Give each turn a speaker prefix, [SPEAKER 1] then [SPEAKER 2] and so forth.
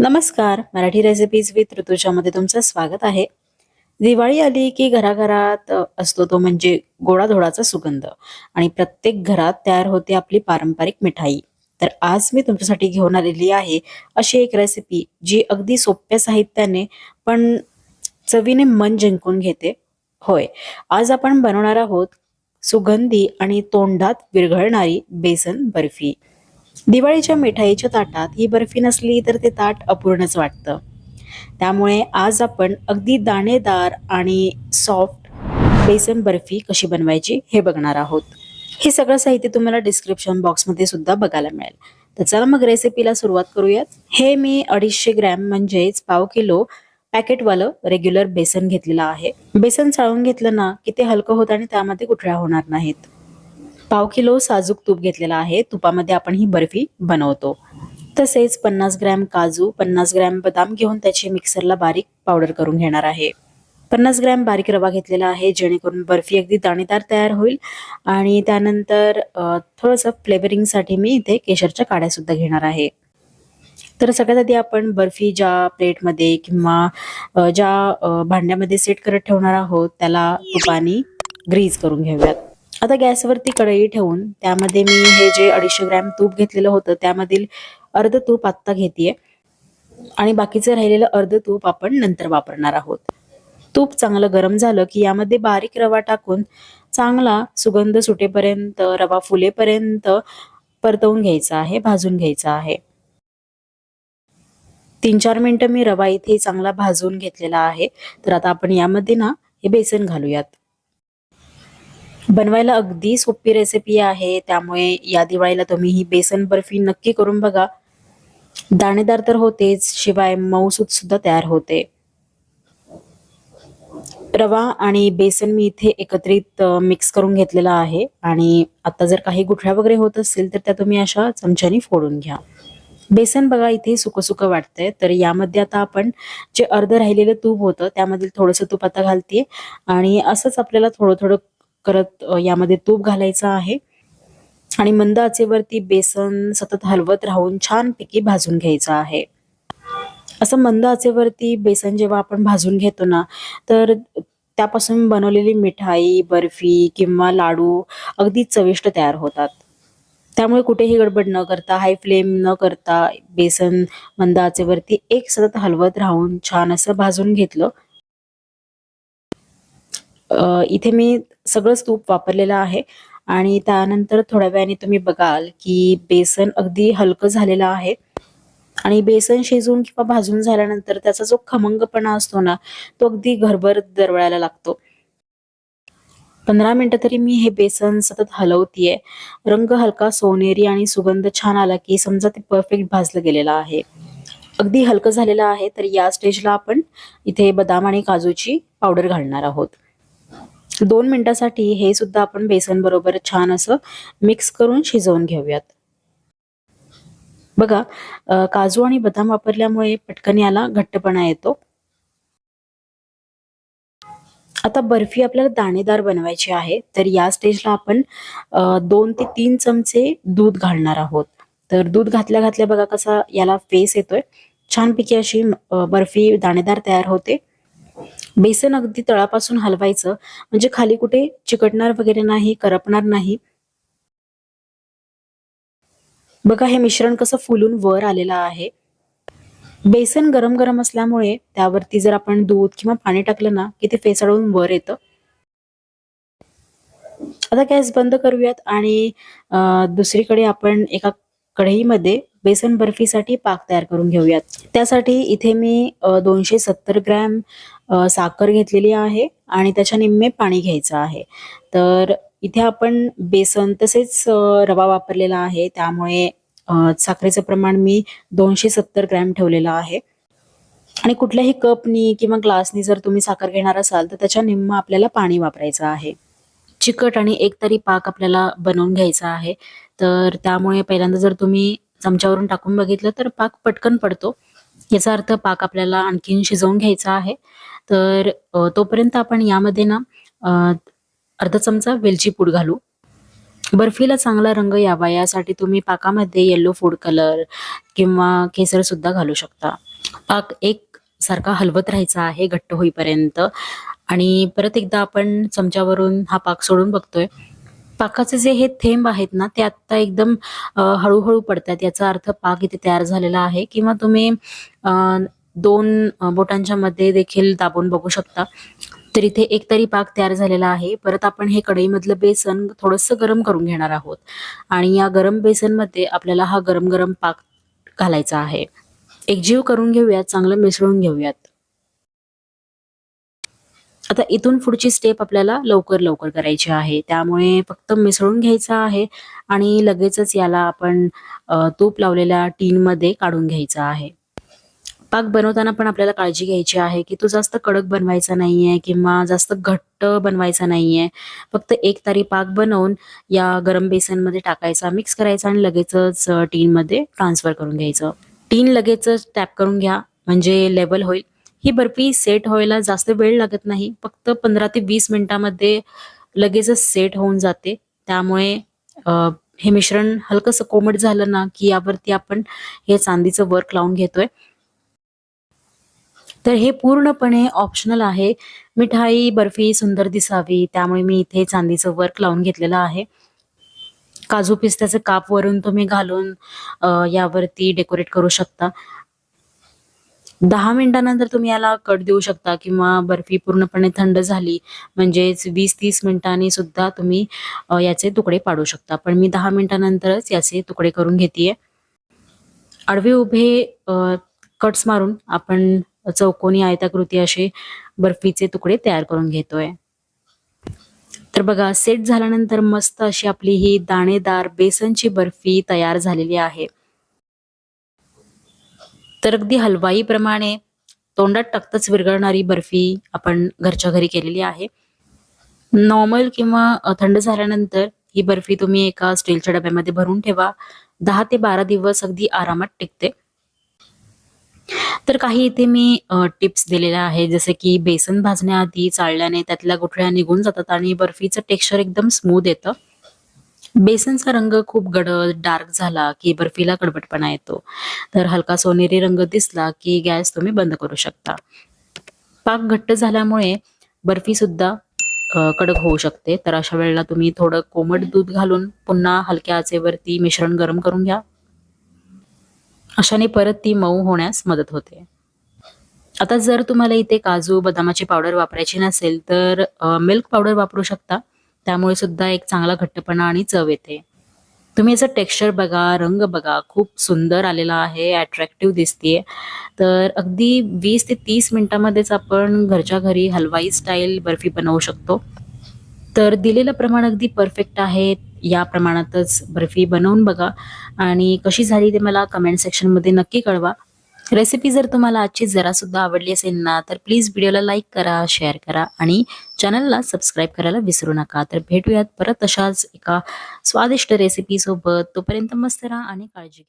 [SPEAKER 1] नमस्कार Marathi recipes with ऋतुजामध्ये तुमचं स्वागत आहे. दिवाळी आली की घराघरात असतो तो म्हणजे गोडाधोडाचा सुगंध आणि प्रत्येक घरात तयार होते आपली पारंपरिक मिठाई. तर आज मी तुमच्यासाठी घेऊन आलेली आहे अशी एक रेसिपी जी अगदी सोप्या साहित्याने पण चवीने मन जिंकून घेते. होय आज आपण बनवणार आहोत सुगंधी आणि तोंडात विरघळणारी बेसन बर्फी. दिवाळीच्या मिठाईच्या ताटात ही बर्फी नसली तर ते ताट अपूर्णच वाटतं. त्यामुळे आज आपण अगदी दाणेदार आणि सॉफ्ट बेसन बर्फी कशी बनवायची हे बघणार आहोत. हे सगळं साहित्य तुम्हाला डिस्क्रिप्शन बॉक्समध्ये सुद्धा बघायला मिळेल. तर चला मग रेसिपीला सुरुवात करूयात. हे मी अडीचशे ग्रॅम म्हणजेच पाव किलो पॅकेटवालं रेग्युलर बेसन घेतलेलं आहे. बेसन चाळून घेतलं ना की ते हलकं होतं आणि त्यामध्ये कुठल्या होणार नाहीत. पाव किलो साजूक तूप घेतलेला आहे. तुपामध्ये आपण ही बर्फी बनवतो. तसेच पन्नास ग्रॅम काजू पन्नास ग्रॅम बदाम घेऊन त्याची मिक्सरला बारीक पावडर करून घेणार आहे. पन्नास ग्रॅम बारीक रवा घेतलेला आहे जेणेकरून बर्फी अगदी दाणेदार तयार होईल. आणि त्यानंतर थोडंसं फ्लेवरिंगसाठी मी इथे केशरच्या काड्यासुद्धा घेणार आहे. तर सगळ्यात आधी आपण बर्फी ज्या प्लेटमध्ये किंवा ज्या भांड्यामध्ये सेट करत ठेवणार आहोत त्याला तुपानी ग्रीज करून घेऊयात. आता गॅसवरती कढई ठेवून त्यामध्ये मी हे जे अडीचशे ग्रॅम तूप घेतलेलं होतं त्यामधील अर्ध तूप आत्ता घेते आणि बाकीचं राहिलेलं अर्ध तूप आपण नंतर वापरणार आहोत. तूप चांगलं गरम झालं की यामध्ये बारीक रवा टाकून चांगला सुगंध सुटेपर्यंत रवा फुलेपर्यंत परतवून घ्यायचा आहे भाजून घ्यायचा आहे. तीन चार मिनटं मी रवा इथे चांगला भाजून घेतलेला आहे. तर आता आपण यामध्ये ना हे बेसन घालूयात. बनवायला अगदी सोपी रेसिपी आहे. त्यामुळे या दिवाळीला तुम्ही ही बेसन बर्फी नक्की करून बघा. दाणेदार तर होतेच शिवाय मऊसूत सुद्धा तयार होते. रवा आणि बेसन मी इथे एकत्रित मिक्स करून घेतलेला आहे. आणि आता जर काही गुठळ्या वगैरे होत असतील तर त्या तुम्ही अशा चमच्यानी फोडून घ्या. बेसन बघा इथे सुकं वाटतंय. तर यामध्ये आता आपण जे अर्ध राहिलेलं तूप होतं त्यामधील थोडंसं तूप आता घालते आणि असंच आपल्याला थोडं थोडं करत यामध्ये तूप घालायचं आहे. आणि मंद आचेवरती बेसन सतत हलवत राहून छानपैकी भाजून घ्यायचं आहे. असं मंद आचेवरती बेसन जेव्हा आपण भाजून घेतो ना तर त्यापासून बनवलेली मिठाई बर्फी किंवा लाडू अगदी चविष्ट तयार होतात. त्यामुळे कुठेही गडबड न करता हाय फ्लेम न करता बेसन मंद आचेवरती एक सतत हलवत राहून छान असं भाजून घेतलं इथे मी सगळंच तूप वापरलेलं आहे. आणि त्यानंतर थोड्या वेळाने तुम्ही बघाल की बेसन अगदी हलकं झालेलं आहे. आणि बेसन शिजून किंवा भाजून झाल्यानंतर त्याचा जो खमंगपणा असतो ना तो अगदी घरभर दरवळायला लागतो. पंधरा मिनिटं तरी मी हे बेसन सतत हलवतीये. रंग हलका सोनेरी आणि सुगंध छान आला की समजा ते परफेक्ट भाजलं गेलेलं आहे. अगदी हलकं झालेलं आहे तर या स्टेजला आपण इथे बदाम आणि काजूची पावडर घालणार आहोत. दोन मिनिटासाठी हे सुद्धा आपण बेसन बरोबर छान असं मिक्स करून शिजवून घेऊयात. बघा काजू आणि बदाम वापरल्यामुळे पटकन याला घट्टपणा येतो. आता बर्फी आपल्याला दाणेदार बनवायची आहे तर या स्टेजला आपण दोन ते तीन चमचे दूध घालणार आहोत. तर दूध घातल्या घातल्या बघा कसा याला फेस येतोय. छानपैकी अशी बर्फी दाणेदार तयार होते. बेसन अगदी तळापासून हलवायचं. म्हणजे खाली कुठे चिकटणार वगैरे नाही करपणार नाही. बघा हे मिश्रण कसं फुलून वर आलेलं आहे. बेसन गरम गरम असल्यामुळे त्यावरती जर आपण दूध किंवा पाणी टाकलं ना की ते फेसाळून वर येतं. आता गॅस बंद करूयात आणि दुसरीकडे आपण एका कढईमध्ये बेसन बर्फीसाठी पाक तयार करून घेऊयात. त्यासाठी इथे मी दोनशे सत्तर ग्रॅम साखर घेतलेली आहे आणि त्याच्या निम्मे पाणी घ्यायचं आहे. तर इथे आपण बेसन तसेच रवा वापरलेला आहे. त्यामुळे साखरेचं प्रमाण मी दोनशे सत्तर ग्रॅम ठेवलेलं आहे. आणि कुठल्याही कपनी किंवा ग्लासनी जर तुम्ही साखर घेणार असाल तर त्याच्या निम्म आपल्याला पाणी वापरायचं आहे. चिकट आणि एकतरी पाक आपल्याला बनवून घ्यायचा आहे. तर त्यामुळे पहिल्यांदा जर तुम्ही चमच्यावरून टाकून बघितलं तर पाक पटकन पडतो. याचा अर्थ पाक आपल्याला आणखीन शिजवून घ्यायचा आहे. तर तोपर्यंत आपण यामध्ये ना अर्धा चमचा वेलची पूड घालू. बर्फीला चांगला रंग यावा यासाठी तुम्ही पाकामध्ये येलो फूड कलर किंवा केसर सुद्धा घालू शकता. पाक एक सारखा हलवत राहायचा आहे घट्ट होईपर्यंत. आणि परत एकदा आपण चमच्यावरून हा पाक सोडून बघतोय. पाकाचे जे हे थेंब आहेत ना ते आत्ता एकदम हळूहळू पडतात याचा अर्थ पाक इथे तयार झालेला आहे. किंवा तुम्ही दोन बोटांच्या मध्ये देखील दाबून बघू शकता. तर इथे एक तरी पाक तयार झालेला आहे. परत आपण हे कढईमधलं बेसन थोडंसं गरम करून घेणार आहोत. आणि या गरम बेसनमध्ये आपल्याला हा गरम गरम पाक घालायचा आहे. एकजीव करून घेऊयात चांगलं मिसळून घेऊयात. आता इथून पुढची स्टेप आपल्याला लवकर लवकर करायची आहे. त्यामुळे फक्त मिसळून घ्यायचं आहे आणि लगेचच याला आपण तूप लावलेल्या टीनमध्ये काढून घ्यायचं आहे. पाक बनवताना पण आपल्याला काळजी घ्यायची आहे की तो जास्त कडक बनवायचा नाहीये किंवा जास्त घट्ट बनवायचा नाहीये. फक्त एक तारी पाक बनवून या गरम बेसनमध्ये टाकायचा मिक्स करायचा आणि लगेचच टीनमध्ये ट्रान्सफर करून घ्यायचं. टीन लगेचच टॅप करून घ्या. म्हणजे लेवल होईल. ही बर्फी सेट व्हायला जास्त वेळ लागत नाही. फक्त पंधरा ते वीस मिनिटामध्ये लगेचच सेट होऊन जाते. त्यामुळे हे मिश्रण हलकंसं कोमट झालं ना की यावरती आपण हे चांदीचं वर्क लावून घेतोय. तर हे पूर्णपणे ऑप्शनल आहे. मिठाई बर्फी सुंदर दिसावी त्यामुळे मी इथे चांदीचं वर्क लावून घेतलेलं आहे. काजू पिस्त्याचं काप वरून तुम्ही घालून यावरती डेकोरेट करू शकता. दहा मिनिटानंतर तुम्ही याला कट देऊ शकता किंवा बर्फी पूर्णपणे थंड झाली म्हणजेच वीस तीस मिनिटांनी सुद्धा तुम्ही याचे तुकडे पाडू शकता. पण मी दहा मिनिटानंतरच याचे तुकडे करून घेतेय. आडवे उभे कट्स मारून आपण चौकोनी आयताकृती असे बर्फीचे तुकडे तयार करून घेतोय. तर बघा सेट झाल्यानंतर मस्त अशी आपली ही दाणेदार बेसनची बर्फी तयार झालेली आहे. तर अगदी हलवाईप्रमाणे तोंडात टाकताच विरघळणारी बर्फी आपण घरच्या घरी केलेली आहे. नॉर्मल किंवा थंड झाल्यानंतर ही बर्फी तुम्ही एका स्टीलच्या डब्यामध्ये भरून ठेवा. दहा ते बारा दिवस अगदी आरामात टिकते. तर काही इथे मी टिप्स दिलेल्या आहेत. जसे की बेसन भाजण्याआधी चाळल्याने त्यातल्या गुठळ्या निघून जातात आणि बर्फीचं टेक्स्चर एकदम स्मूथ येतं. बेसनचा रंग खूप गडद डार्क झाला की बर्फीला कडबटपणा येतो. तर हलका सोनेरी रंग दिसला की गॅस तुम्ही बंद करू शकता. पाक घट्ट झाल्यामुळे बर्फी सुद्धा कडक होऊ शकते. तर अशा वेळेला तुम्ही थोडं कोमट दूध घालून पुन्हा हलक्या आचेवरती मिश्रण गरम करून घ्या. अशाने परत ती मऊ होण्यास मदत होते. आता जर तुम्हाला इथे काजू बदामाची पावडर वापरायची नसेल तर मिल्क पावडर वापरू शकता. त्यामुळे सुद्धा एक चांगला घट्टपणा आणि चव येते. तुम्ही याचं टेक्स्चर बघा रंग बघा खूप सुंदर आलेला आहे अट्रॅक्टिव्ह दिसतीये. तर अगदी वीस ते तीस मिनिटामध्येच आपण घरच्या घरी हलवाई स्टाईल बर्फी बनवू शकतो. तर दिलेलं प्रमाण अगदी परफेक्ट आहे. या प्रमाणातच बर्फी बनवून बघा. आणि कशी झाली ते मला कमेंट सेक्शनमध्ये नक्की कळवा. रेसिपी जर तुम्हाला आजची जरासुद्धा आवडली असेल ना तर प्लीज व्हिडिओला लाईक करा शेअर करा आणि चॅनलला सबस्क्राईब करायला विसरू नका. तर भेटूयात परत अशाच एका स्वादिष्ट रेसिपी सोबत. तोपर्यंत मस्त राहा आणि काळजी घ्या.